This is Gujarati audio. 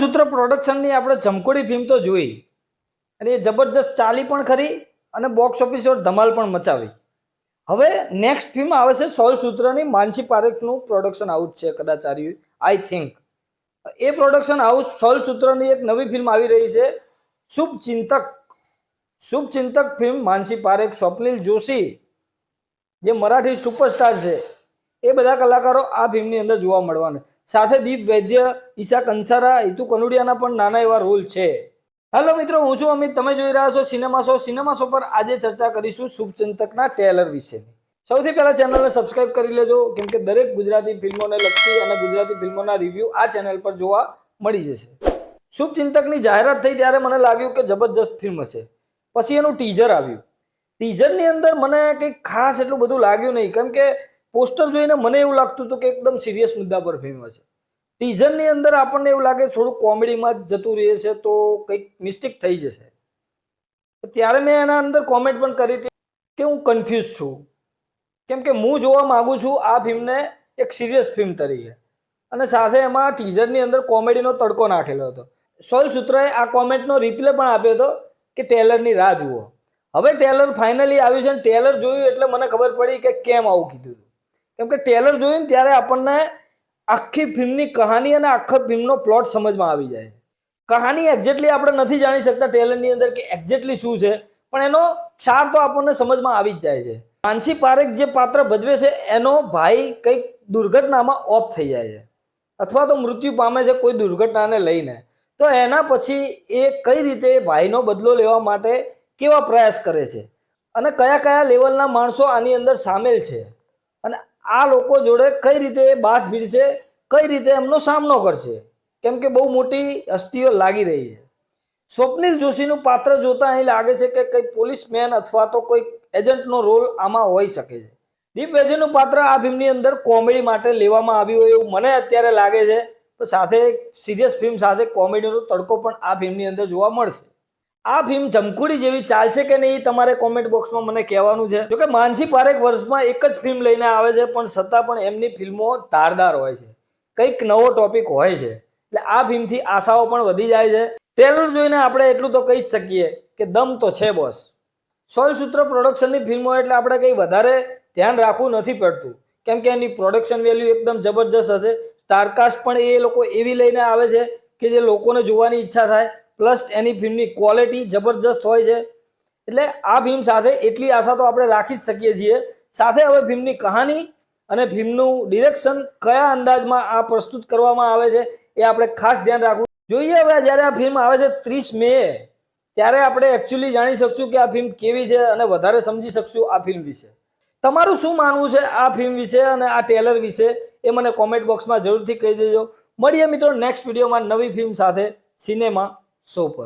સૂત્ર પ્રોડક્શનની આપણે ચમકોડી ફિલ્મ તો જોઈ. અને એ જબરજસ્ત ચાલી પણ ખરી અને બોક્સ ઓફિસ પર ધમાલ પણ મચાવી. હવે નેક્સ્ટ ફિલ્મ આવે છે સોલ સૂત્રની માનસી પારેખનું પ્રોડક્શન હાઉસ છે કદાચ આઈ થિંક એ પ્રોડક્શન હાઉસ સૂત્રની એક નવી ફિલ્મ આવી રહી છે. શુભ ચિંતક શુભ ચિંતક ફિલ્મ માનસી પારેખ, સ્વપ્નિલ જોશી, જે મરાઠી સુપરસ્ટાર છે. એ બધા કલાકારો આ ફિલ્મની અંદર જોવા મળવાના. સાથે દીપ, વૈદ્ય ઈશા કંસારા હિતુ કનુડિયાના પણ નાના એવા રોલ છે. હેલો મિત્રો, હું છું અમિત. તમે જોઈ રહ્યા છો સિનેમા શો. સિનેમા શો પર આજે ચર્ચા કરીશું શુભચિંતકના ટ્રેલર વિશેની. સૌથી પહેલા ચેનલને સબસ્ક્રાઇબ કરી લેજો, કેમ કે દરેક ગુજરાતી ફિલ્મોને લગતી અને ગુજરાતી ફિલ્મોના રિવ્યૂ આ ચેનલ પર જોવા મળી જશે. શુભચિંતકની જાહેરાત થઈ ત્યારે મને લાગ્યું કે જબરજસ્ત ફિલ્મ હશે. પછી એનું ટીઝર આવ્યું. ટીઝરની અંદર મને કંઈક ખાસ એટલું બધું લાગ્યું નહીં, કેમ કે પોસ્ટર જોઈને મને એવું લાગતું હતું કે એકદમ સિરિયસ મુદ્દા પર ફિલ્મ છે ટીઝરની અંદર આપણને એવું લાગે થોડું કોમેડીમાં જ જતું રહે છે તો કંઈક મિસ્ટેક થઈ જશે. ત્યારે મેં એના અંદર કોમેન્ટ પણ કરી હતી કે હું કન્ફ્યુઝ છું. કેમ કે હું જોવા માગું છું આ ફિલ્મને એક સિરિયસ ફિલ્મ તરીકે. અને સાથે એમાં ટીઝરની અંદર કોમેડીનો તડકો નાખેલો હતો. સોલ સૂત્રએ આ કોમેન્ટનો રિપ્લે પણ આપ્યો હતો કે ટેલરની રાહ જુઓ. હવે ટેલર ફાઇનલી આવ્યું છે અને ટેલર જોયું એટલે મને ખબર પડી કે કેમ આવું કીધું કેમ કે ટેલર જોયું ને ત્યારે આપણને આખી ફિલ્મની કહાની અને આખા ફિલ્મનો પ્લોટ સમજમાં આવી જાય. કહાની એક્ઝેક્ટલી આપણે નથી જાણી શકતા ટેલરની અંદર કે એક્ઝેક્ટલી શું છે, પણ એનો ક્ષાર તો આપણને સમજમાં આવી જ જાય છે. માનસી પારેખ જે પાત્ર ભજવે છે, એનો ભાઈ કંઈક દુર્ઘટનામાં ઓફ થઈ જાય છે. અથવા તો મૃત્યુ પામે છે કોઈ દુર્ઘટનાને લઈને. તો એના પછી એ કઈ રીતે ભાઈનો બદલો લેવા માટે કેવા પ્રયાસ કરે છે? અને કયા કયા લેવલના માણસો આની અંદર સામેલ છે? અને આ લોકો જોડે કઈ રીતે બાથ ભીડશે, કઈ રીતે એમનો સામનો કરશે? કેમ કે બહુ મોટી હસ્તીઓ લાગી રહી છે. સ્વપ્નિલ જોશીનું પાત્ર જોતા અહીં લાગે છે કે કંઈ પોલીસમેન અથવા તો કોઈ એજન્ટનો રોલ આમાં હોઈ શકે છે. દીપ વૈદ્યનું પાત્ર આ ફિલ્મની અંદર કોમેડી માટે લેવામાં આવ્યું હોય એવું મને અત્યારે લાગે છે. તો સાથે સિરિયસ ફિલ્મ સાથે કોમેડીનો તડકો પણ આ ફિલ્મની અંદર જોવા મળશે. આ ફિલ્મ જમકુડી જેવી ચાલશે કે નહીં તમારે કોમેન્ટ બોક્સમાં મને કહેવાનું છે. જોકે માનસી પારેખ વર્ષમાં એક જ ફિલ્મ લઈને આવે છે, પણ છતાં પણ એમની ફિલ્મો ધારદાર હોય છે. કંઈક નવો ટોપિક હોય છે. એટલે આ ફિલ્મથી આશાઓ પણ વધી જાય છે. ટ્રેલર જોઈને આપણે એટલું તો કહી શકીએ કે દમ તો છે બોસ સોય સૂત્ર પ્રોડક્શનની ફિલ્મો એટલે આપણે કંઈ વધારે ધ્યાન રાખવું નથી પડતું. કેમ કે એની પ્રોડક્શન વેલ્યુ એકદમ જબરજસ્ત હશે. સ્ટારકાસ્ટ પણ એ લોકો એવી લઈને આવે છે કે જે લોકોને જોવાની ઈચ્છા થાય. પ્લસ એની ફિલ્મની ક્વોલિટી જબરજસ્ત હોય છે. એટલે આ ફિલ્મ સાથે એટલી આશા તો આપણે રાખી જ શકીએ છીએ. સાથે હવે ફિલ્મની કહાની અને ફિલ્મનું ડિરેક્શન કયા અંદાજમાં આ પ્રસ્તુત કરવામાં આવે છે એ આપણે ખાસ ધ્યાન રાખવું. જોઈએ હવે જ્યારે આ ફિલ્મ આવે છે ત્રીસ મે, ત્યારે આપણે એકચ્યુઅલી જાણી શકશું કે આ ફિલ્મ કેવી છે અને વધારે સમજી શકશું આ ફિલ્મ વિશે. તમારું શું માનવું છે આ ફિલ્મ વિશે અને આ ટેલર વિશે એ મને કોમેન્ટ બોક્સમાં જરૂરથી કહી દેજો. મળીએ મિત્રો નેક્સ્ટ વિડીયોમાં નવી ફિલ્મ સાથે સિનેમા પર.